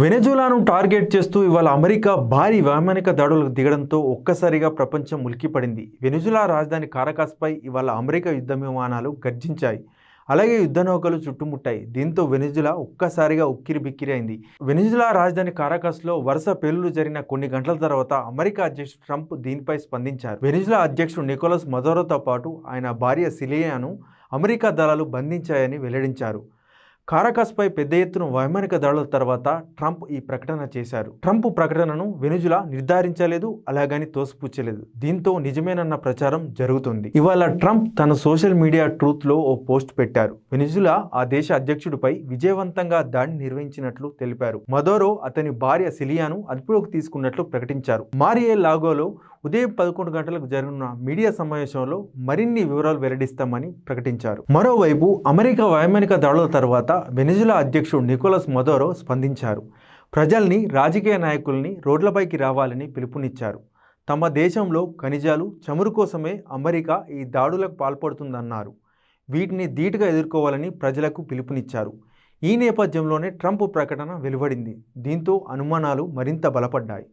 వెనజులాను target చేస్తూ ఇవాళ America భారీ వైమానిక దాడులకు దిగడంతో ఒక్కసారిగా ప్రపంచం ఉలిక్కిపడింది. వెనజులా రాజధాని కారకాస్పై ఇవాళ అమెరికా యుద్ధ విమానాలు గర్జించాయి. అలాగే యుద్ధ నౌకలు చుట్టుముట్టాయి. దీంతో వెనజులా ఒక్కసారిగా ఉక్కిరి బిక్కిరి అయింది. వెనజులా రాజధాని కారకాస్లో వరుస పేలులు జరిగిన కొన్ని గంటల తర్వాత అమెరికా అధ్యక్షుడు ట్రంప్ దీనిపై స్పందించారు. వెనజులా అధ్యక్షుడు నికోలస్ మదోరోతో పాటు ఆయన భార్య సిలియాను అమెరికా దళాలు బంధించాయని వెల్లడించారు. కారకాస్పై పెద్ద ఎత్తున వైమానిక దాడుల తర్వాత ట్రంప్ ఈ ప్రకటన చేశారు. ట్రంప్ ప్రకటనను వెనుజులా నిర్ధారించలేదు అలాగని తోసిపుచ్చలేదు. దీంతో నిజమేనన్న ప్రచారం జరుగుతుంది. ఇవాళ ట్రంప్ తన సోషల్ మీడియా ట్రూత్లో ఓ పోస్ట్ పెట్టారు. వెనుజులా ఆ దేశ అధ్యక్షుడిపై విజయవంతంగా దాడి నిర్వహించినట్లు తెలిపారు. మదోరో అతని భార్య సిలియాను అదుపులోకి తీసుకున్నట్లు ప్రకటించారు. మారియే లాగోలో ఉదయం పదకొండు గంటలకు జరగనున్న మీడియా సమావేశంలో మరిన్ని వివరాలు వెల్లడిస్తామని ప్రకటించారు. మరోవైపు అమెరికా వైమానిక దాడుల తర్వాత వెనిజులా అధ్యక్షుడు నికోలస్ మదోరో స్పందించారు. ప్రజల్ని రాజకీయ నాయకుల్ని రోడ్లపైకి రావాలని పిలుపునిచ్చారు. తమ దేశంలో ఖనిజాలు చమురు కోసమే అమెరికా ఈ దాడులకు పాల్పడుతుందన్నారు. వీటిని ధీటుగా ఎదుర్కోవాలని ప్రజలకు పిలుపునిచ్చారు. ఈ నేపథ్యంలోనే ట్రంప్ ప్రకటన వెలువడింది. దీంతో అనుమానాలు మరింత బలపడ్డాయి.